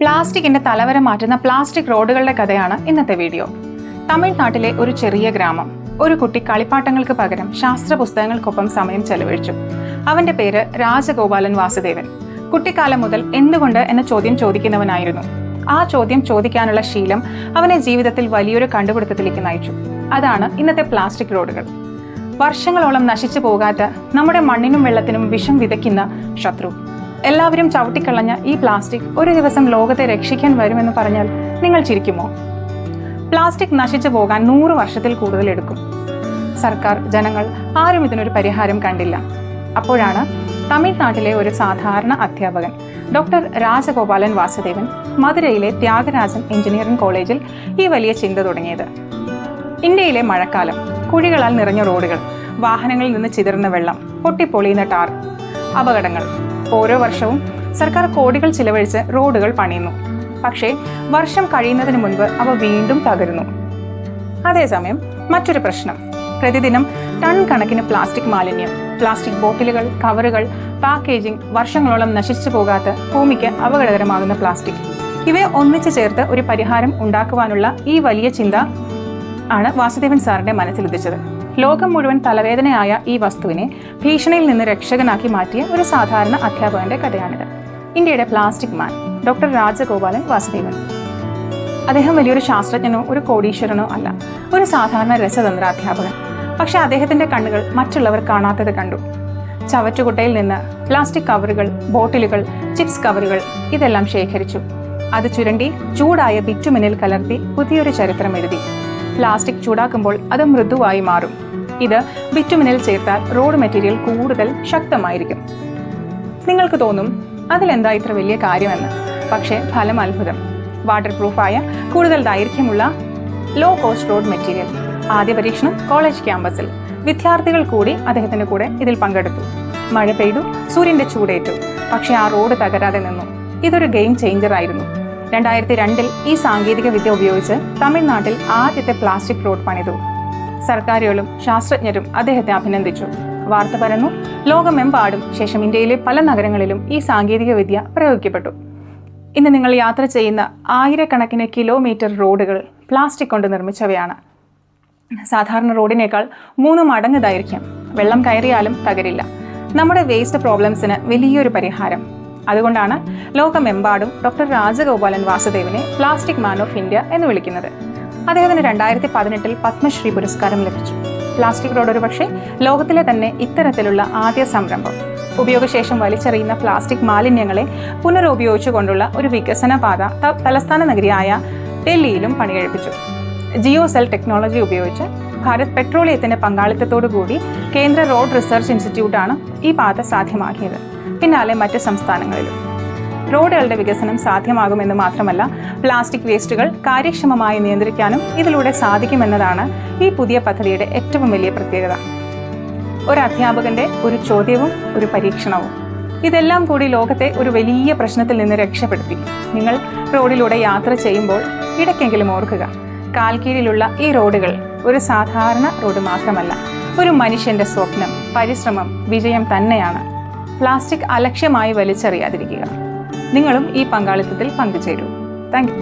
പ്ലാസ്റ്റിക്കിന്റെ തലവര മാറ്റുന്ന പ്ലാസ്റ്റിക് റോഡുകളുടെ കഥയാണ് ഇന്നത്തെ വീഡിയോ. തമിഴ്നാട്ടിലെ ഒരു ചെറിയ ഗ്രാമം. ഒരു കുട്ടി കളിപ്പാട്ടങ്ങൾക്ക് പകരം ശാസ്ത്ര പുസ്തകങ്ങൾക്കൊപ്പം സമയം ചെലവഴിച്ചു. അവന്റെ പേര് രാജഗോപാലൻ വാസുദേവൻ. കുട്ടിക്കാലം മുതൽ എന്തുകൊണ്ട് എന്ന ചോദ്യം ചോദിക്കുന്നവനായിരുന്നു. ആ ചോദ്യം ചോദിക്കാനുള്ള ശീലം അവനെ ജീവിതത്തിൽ വലിയൊരു കണ്ടുപിടുത്തത്തിലേക്ക് നയിച്ചു. അതാണ് ഇന്നത്തെ പ്ലാസ്റ്റിക് റോഡുകൾ. വർഷങ്ങളോളം നശിച്ചു പോകാത്ത നമ്മുടെ മണ്ണിനും വെള്ളത്തിനും വിഷം വിതയ്ക്കുന്ന ശത്രു. എല്ലാവരും ചവിട്ടിക്കളഞ്ഞ ഈ പ്ലാസ്റ്റിക് ഒരു ദിവസം ലോകത്തെ രക്ഷിക്കാൻ വരുമെന്ന് പറഞ്ഞാൽ നിങ്ങൾ ചിരിക്കുമോ? പ്ലാസ്റ്റിക് നശിച്ചു പോകാൻ നൂറ് വർഷത്തിൽ കൂടുതൽ എടുക്കും. സർക്കാർ ജനങ്ങൾ ആരും ഇതിനൊരു പരിഹാരം കണ്ടില്ല. അപ്പോഴാണ് തമിഴ്നാട്ടിലെ ഒരു സാധാരണ അധ്യാപകൻ ഡോക്ടർ രാജഗോപാലൻ വാസുദേവൻ മധുരയിലെ ത്യാഗരാജൻ എഞ്ചിനീയറിംഗ് കോളേജിൽ ഈ വലിയ ചിന്ത തുടങ്ങിയത്. ഇന്ത്യയിലെ മഴക്കാലം കുഴികളാൽ നിറഞ്ഞ റോഡുകൾ വാഹനങ്ങളിൽ നിന്ന് ചിതറുന്ന വെള്ളം പൊട്ടിപ്പൊളിയുന്ന ടാർ അപകടങ്ങൾ ഓരോ വർഷവും സർക്കാർ കോടികൾ ചിലവഴിച്ച് റോഡുകൾ പണിയുന്നു. പക്ഷേ വർഷം കഴിയുന്നതിന് മുൻപ് അവ വീണ്ടും തകരുന്നു. അതേസമയം മറ്റൊരു പ്രശ്നം. പ്രതിദിനം ടൺ കണക്കിന് പ്ലാസ്റ്റിക് മാലിന്യം പ്ലാസ്റ്റിക് ബോട്ടിലുകൾ കവറുകൾ പാക്കേജിംഗ് വർഷങ്ങളോളം നശിച്ചു പോകാത്ത ഭൂമിക്ക് അപകടകരമാകുന്ന പ്ലാസ്റ്റിക്. ഇവയെ ഒന്നിച്ചു ചേർത്ത് ഒരു പരിഹാരം ഉണ്ടാക്കുവാനുള്ള ഈ വലിയ ചിന്ത ആണ് വാസുദേവൻ സാറിന്റെ മനസ്സിലുദിച്ചത് ലോകം മുഴുവൻ തലവേദനയായ ഈ വസ്തുവിനെ ഭീഷണിയിൽ നിന്ന് രക്ഷകനാക്കി മാറ്റിയ ഒരു സാധാരണ അധ്യാപകന്റെ കഥയാണിത്. ഇന്ത്യയുടെ plastic man doctor Rajagopalan Vasudevan. അദ്ദേഹം വലിയൊരു ശാസ്ത്രജ്ഞനോ ഒരു കോടീശ്വരനോ അല്ല. ഒരു സാധാരണ രസതന്ത്ര അധ്യാപകൻ. പക്ഷെ അദ്ദേഹത്തിന്റെ കണ്ണുകൾ മറ്റുള്ളവർ കാണാത്തത് കണ്ടു. ചവറ്റുകുട്ടയിൽ നിന്ന് പ്ലാസ്റ്റിക് കവറുകൾ ബോട്ടിലുകൾ ചിപ്സ് കവറുകൾ ഇതെല്ലാം ശേഖരിച്ചു. അത് ചുരണ്ടി ചൂടായ ബിറ്റുമിനിൽ കലർത്തി പുതിയൊരു ചരിത്രം എഴുതി. പ്ലാസ്റ്റിക് ചൂടാക്കുമ്പോൾ അത് മൃദുവായി മാറും. ഇത് ബിറ്റുമിനിൽ ചേർത്താൽ റോഡ് മെറ്റീരിയൽ കൂടുതൽ ശക്തമായിരിക്കും. നിങ്ങൾക്ക് തോന്നും അതിലെന്താ ഇത്ര വലിയ കാര്യമെന്ന്. പക്ഷേ ഫലം അത്ഭുതം. വാട്ടർ പ്രൂഫായ കൂടുതൽ ദൈർഘ്യമുള്ള ലോ കോസ്റ്റ് റോഡ് മെറ്റീരിയൽ ആദ്യ പരീക്ഷണം കോളേജ് ക്യാമ്പസിൽ വിദ്യാർത്ഥികൾ കൂടി അദ്ദേഹത്തിന്റെ കൂടെ ഇതിൽ പങ്കെടുത്തു. മഴ പെയ്തു സൂര്യന്റെ ചൂടേറ്റു. പക്ഷേ ആ റോഡ് തകരാതെ നിന്നു. ഇതൊരു ഗെയിം ചേഞ്ചർ ആയിരുന്നു. രണ്ടായിരത്തി രണ്ടിൽ ഈ സാങ്കേതിക വിദ്യ ഉപയോഗിച്ച് തമിഴ്നാട്ടിൽ ആദ്യത്തെ പ്ലാസ്റ്റിക് റോഡ് പണിതു. സർക്കാരുകളും ശാസ്ത്രജ്ഞരും അദ്ദേഹത്തെ അഭിനന്ദിച്ചു. വാർത്ത പരന്നു. ലോകമെമ്പാടും ശേഷം ഇന്ത്യയിലെ പല നഗരങ്ങളിലും ഈ സാങ്കേതിക വിദ്യ പ്രയോഗിക്കപ്പെട്ടു. ഇന്ന് നിങ്ങൾ യാത്ര ചെയ്യുന്ന ആയിരക്കണക്കിന് കിലോമീറ്റർ റോഡുകൾ പ്ലാസ്റ്റിക് കൊണ്ട് നിർമ്മിച്ചവയാണ്. സാധാരണ റോഡിനേക്കാൾ മൂന്ന് മടങ്ങ് ദൈർഘ്യം. വെള്ളം കയറിയാലും തകരില്ല. നമ്മുടെ വേസ്റ്റ് പ്രോബ്ലംസിന് വലിയൊരു പരിഹാരം. അതുകൊണ്ടാണ് ലോകമെമ്പാടും ഡോക്ടർ രാജഗോപാലൻ വാസുദേവിനെ പ്ലാസ്റ്റിക് മാൻ ഓഫ് ഇന്ത്യ എന്ന് വിളിക്കുന്നത്. അദ്ദേഹത്തിന് രണ്ടായിരത്തി പതിനെട്ടിൽ പത്മശ്രീ പുരസ്കാരം ലഭിച്ചു. പ്ലാസ്റ്റിക് റോഡ് ഒരു പക്ഷേ ലോകത്തിലെ തന്നെ ഇത്തരത്തിലുള്ള ആദ്യ സംരംഭം. ഉപയോഗശേഷം വലിച്ചെറിയുന്ന പ്ലാസ്റ്റിക് മാലിന്യങ്ങളെ പുനരുപയോഗിച്ചുകൊണ്ടുള്ള ഒരു വികസന പാത തലസ്ഥാന നഗരിയായ ഡൽഹിയിലും പണികഴിപ്പിച്ചു. ജിയോ സെൽ ടെക്നോളജി ഉപയോഗിച്ച് ഭാരത് പെട്രോളിയത്തിന്റെ പങ്കാളിത്തത്തോടു കൂടി കേന്ദ്ര റോഡ് റിസർച്ച് ഇൻസ്റ്റിറ്റ്യൂട്ടാണ് ഈ പാത സാധ്യമാക്കിയത്. പിന്നാലെ മറ്റ് സംസ്ഥാനങ്ങളിലും. റോഡുകളുടെ വികസനം സാധ്യമാകുമെന്ന് മാത്രമല്ല പ്ലാസ്റ്റിക് വേസ്റ്റുകൾ കാര്യക്ഷമമായി നിയന്ത്രിക്കാനും ഇതിലൂടെ സാധിക്കുമെന്നതാണ് ഈ പുതിയ പദ്ധതിയുടെ ഏറ്റവും വലിയ പ്രത്യേകത. ഒരു അധ്യാപകന്റെ ഒരു ചോദ്യവും ഒരു പരീക്ഷണവും. ഇതെല്ലാം കൂടി ലോകത്തെ ഒരു വലിയ പ്രശ്നത്തിൽ നിന്ന് രക്ഷപ്പെടുത്തി. നിങ്ങൾ റോഡിലൂടെ യാത്ര ചെയ്യുമ്പോൾ ഇടയ്ക്കെങ്കിലും ഓർക്കുക കാൽക്കീഴിലുള്ള ഈ റോഡുകൾ ഒരു സാധാരണ റോഡ് മാത്രമല്ല ഒരു മനുഷ്യന്റെ സ്വപ്നം പരിശ്രമം വിജയം തന്നെയാണ്. പ്ലാസ്റ്റിക് അലക്ഷ്യമായി വലിച്ചെറിയാതിരിക്കുക. നിങ്ങളും ഈ പങ്കാളിത്തത്തിൽ പങ്കുചേരൂ. താങ്ക്